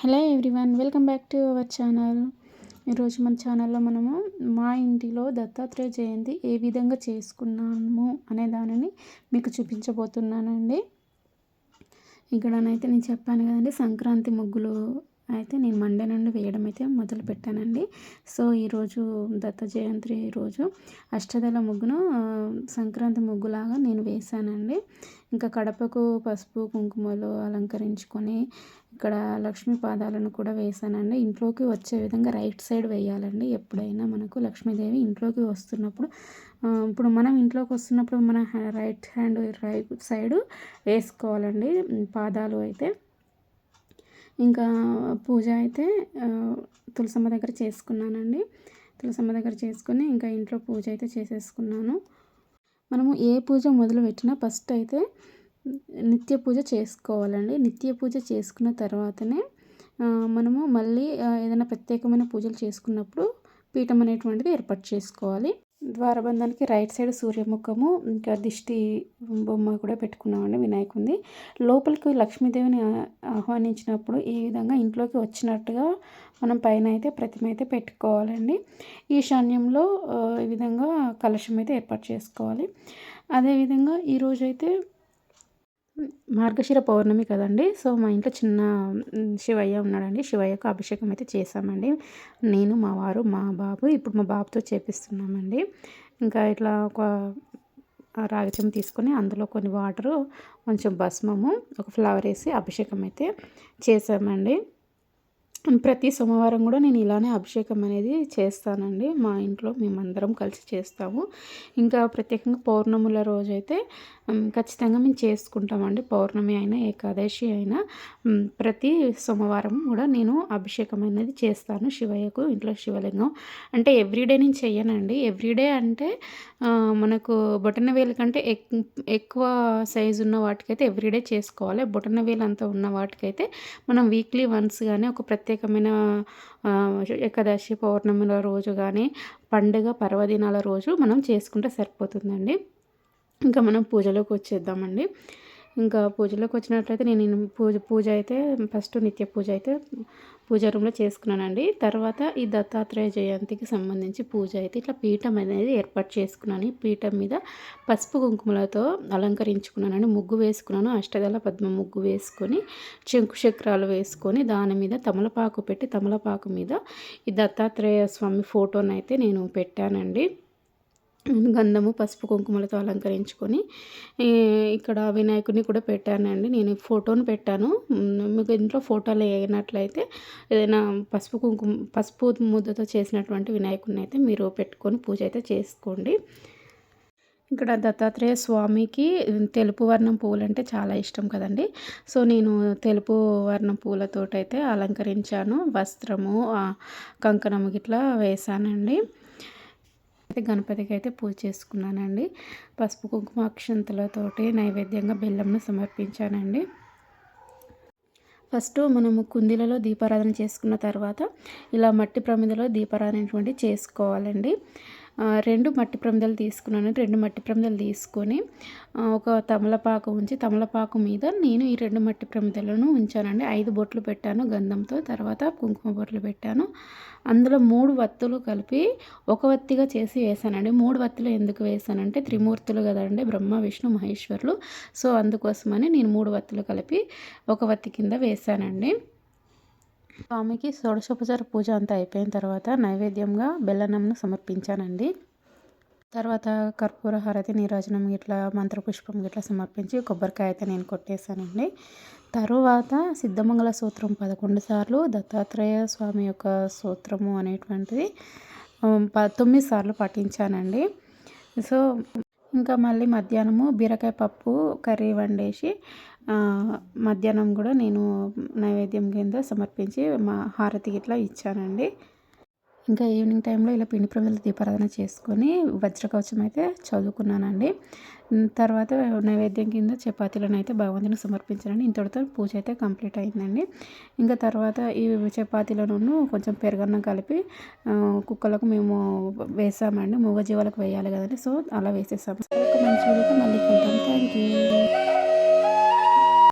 Hello everyone welcome back to our channel. ఈరోజు మన ఛానల్లో మనము మా ఇంటిలో దత్తాత్రేయ జయంతి ఏ విధంగా చేసుకున్నాము అనే దానిని మీకు చూపించబోతున్నానండి. ఇక్కడనైతే నేను చెప్పాను కదండి సంక్రాంతి ముగ్గులు అయితే నేను మండే నుండి వేయడం అయితే మొదలు పెట్టానండి. సో ఈరోజు దత్త జయంతి రోజు అష్టదళ ముగ్గును సంక్రాంతి ముగ్గులాగా నేను వేశానండి. ఇంకా కడపకు పసుపు కుంకుమలు అలంకరించుకొని ఇక్కడ లక్ష్మీ పాదాలను కూడా వేసానండి ఇంట్లోకి వచ్చే విధంగా రైట్ సైడ్ వేయాలండి ఎప్పుడైనా మనకు. లక్ష్మీదేవి ఇంట్లోకి వస్తున్నప్పుడు ఇప్పుడు మనం ఇంట్లోకి వస్తున్నప్పుడు మన రైట్ హ్యాండ్ రైట్ సైడ్ వేసుకోవాలండి. పాదాలు అయితే ఇంకా పూజ అయితే తులసమ్మ దగ్గర చేసుకున్నానండి. తులసమ్మ దగ్గర చేసుకుని ఇంకా ఇంట్లో పూజ అయితే చేసేసుకున్నాను. మనము ఏ పూజ మొదలు పెట్టినా ఫస్ట్ అయితే నిత్య పూజ చేసుకోవాలండి. నిత్య పూజ చేసుకున్న తర్వాతనే మనము మళ్ళీ ఏదైనా ప్రత్యేకమైన పూజలు చేసుకున్నప్పుడు పీఠం అనేటువంటిది ఏర్పాటు చేసుకోవాలి. ద్వారబంధానికి రైట్ సైడ్ సూర్యముఖము ఇంకా దిష్టి బొమ్మ కూడా పెట్టుకున్నామండి వినాయకుంది లోపలికి లక్ష్మీదేవిని ఆహ్వానించినప్పుడు ఈ విధంగా ఇంట్లోకి వచ్చినట్టుగా మనం పైన అయితే ప్రతిమ అయితే పెట్టుకోవాలండి. ఈశాన్యంలో ఈ విధంగా కలశం అయితే ఏర్పాటు చేసుకోవాలి. అదేవిధంగా ఈరోజైతే మార్గశిర పౌర్ణమి కదండి. సో మా ఇంట్లో చిన్న శివయ్య ఉన్నాడండి. శివయ్యకు అభిషేకం అయితే చేసామండి నేను మా వారు మా బాబు ఇప్పుడు మా బాబుతో చేపిస్తున్నామండి. ఇంకా ఇట్లా ఒక రాగచం తీసుకొని అందులో కొన్ని వాటరు కొంచెం భస్మము ఒక ఫ్లవర్ వేసి అభిషేకం అయితే చేసామండి ప్రతి సోమవారం కూడా నేను ఇలానే అభిషేకం అనేది చేస్తానండి. మా ఇంట్లో మేమందరం కలిసి చేస్తాము. ఇంకా ప్రత్యేకంగా పౌర్ణముల రోజైతే ఖచ్చితంగా మేము చేసుకుంటామండి. పౌర్ణమి అయినా ఏకాదశి అయినా ప్రతి సోమవారం కూడా నేను అభిషేకం అనేది చేస్తాను. శివయ్యకు ఇంట్లో శివలింగం అంటే ఎవ్రీడే నేను చెయ్యనండి. ఎవ్రీడే అంటే మనకు బొటన వేలు కంటే ఎక్కువ సైజు ఉన్న వాటికైతే ఎవ్రీడే చేసుకోవాలి. బొటన వేలు అంతా ఉన్న వాటికైతే మనం వీక్లీ వన్స్ కానీ ఒక ప్రత్యేకమైన ఏకాదశి పౌర్ణమిల రోజు కానీ పండుగ పర్వదినాల రోజు మనం చేసుకుంటే సరిపోతుందండి. ఇంకా మనం పూజలోకి వచ్చేద్దామండి. ఇంకా పూజలోకి వచ్చినట్లయితే నేను పూజ పూజ అయితే ఫస్ట్ నిత్య పూజ అయితే పూజా రూమ్లో చేసుకున్నానండి. తర్వాత ఈ దత్తాత్రేయ జయంతికి సంబంధించి పూజ అయితే ఇట్లా పీఠం అనేది ఏర్పాటు చేసుకున్నాను. పీఠం మీద పసుపు కుంకుమలతో అలంకరించుకున్నానండి. ముగ్గు వేసుకున్నాను. అష్టదళ పద్మ ముగ్గు వేసుకొని శంకు చక్రాలు వేసుకొని దాని మీద తమలపాకు పెట్టి తమలపాకు మీద ఈ దత్తాత్రేయ స్వామి ఫోటోనైతే అయితే నేను పెట్టానండి. గంధము పసుపు కుంకుమలతో అలంకరించుకొని ఇక్కడ వినాయకుడిని కూడా పెట్టానండి. నేను ఫోటోను పెట్టాను. మీకు ఇంట్లో ఫోటోలు వేయనట్లయితే ఏదైనా పసుపు కుంకుమ పసుపు ముద్దతో చేసినటువంటి వినాయకుడిని అయితే మీరు పెట్టుకొని పూజ అయితే చేసుకోండి. ఇక్కడ దత్తాత్రేయ స్వామికి తెలుపు వర్ణం పువ్వులు అంటే చాలా ఇష్టం కదండి. సో నేను తెలుపు వర్ణం పూలతోటైతే అలంకరించాను. వస్త్రము కంకణము గిట్లా వేసానండి అయితే గణపతికి అయితే పూజ చేసుకున్నానండి. పసుపు కుంకుమ అక్షంతలతోటి నైవేద్యంగా బెల్లంను సమర్పించానండి. ఫస్ట్ మనము కుందీలలో దీపారాధన చేసుకున్న తర్వాత ఇలా మట్టి ప్రమిదలో దీపారాధన చేసుకోవాలండి. రెండు మట్టి ప్రమిదలు తీసుకున్నాను. రెండు మట్టి ప్రమిదలు తీసుకొని ఒక తమలపాకు ఉంచి తమలపాకు మీద నేను ఈ రెండు మట్టి ప్రమిదలను ఉంచానండి. ఐదు బొట్లు పెట్టాను గంధంతో తర్వాత కుంకుమ బొట్లు పెట్టాను. అందులో మూడు వత్తులు కలిపి ఒక వత్తిగా చేసి వేసానండి మూడు వత్తులు ఎందుకు వేసానంటే త్రిమూర్తులు కదండి బ్రహ్మ విష్ణు మహేశ్వరులు. సో అందుకోసమని నేను మూడు వత్తులు కలిపి ఒక వత్తి కింద వేసానండి స్వామికి షోడశోపచార పూజ అంతా అయిపోయిన తర్వాత నైవేద్యంగా బెల్లనంను సమర్పించానండి. తర్వాత కర్పూర హారతి నీరాజనం ఇట్లా మంత్రపుష్పం ఇట్లా సమర్పించి కొబ్బరికాయ అయితే నేను కొట్టేశానండి. తరువాత సిద్ధమంగళ సూత్రం పదకొండు సార్లు దత్తాత్రేయ స్వామి యొక్క సూత్రము అనేటువంటిది తొమ్మిది సార్లు పాటించానండి. సో ఇంకా మళ్ళీ మధ్యాహ్నము బీరకాయ పప్పు కర్రీ వండేసి మధ్యాహ్నం కూడా నేను నైవేద్యం కింద సమర్పించి మా హారతి ఇట్లా ఇచ్చానండి. ఇంకా ఈవినింగ్ టైంలో ఇలా పిండి ప్రమిదల దీపారాధన చేసుకొని వజ్రకవచం అయితే చదువుకున్నానండి తర్వాత నైవేద్యం కింద చపాతీలను అయితే భగవంతుని సమర్పించాలని ఇంతటితో పూజ అయితే కంప్లీట్ అయిందండి. ఇంకా తర్వాత ఈ చపాతీలను కొంచెం పెరుగన్నం కలిపి కుక్కలకు మేము వేసామండి. మూగజీవాలకు వేయాలి కదండి. సో అలా వేసేసాము. మంచి మళ్ళీ థ్యాంక్ యూ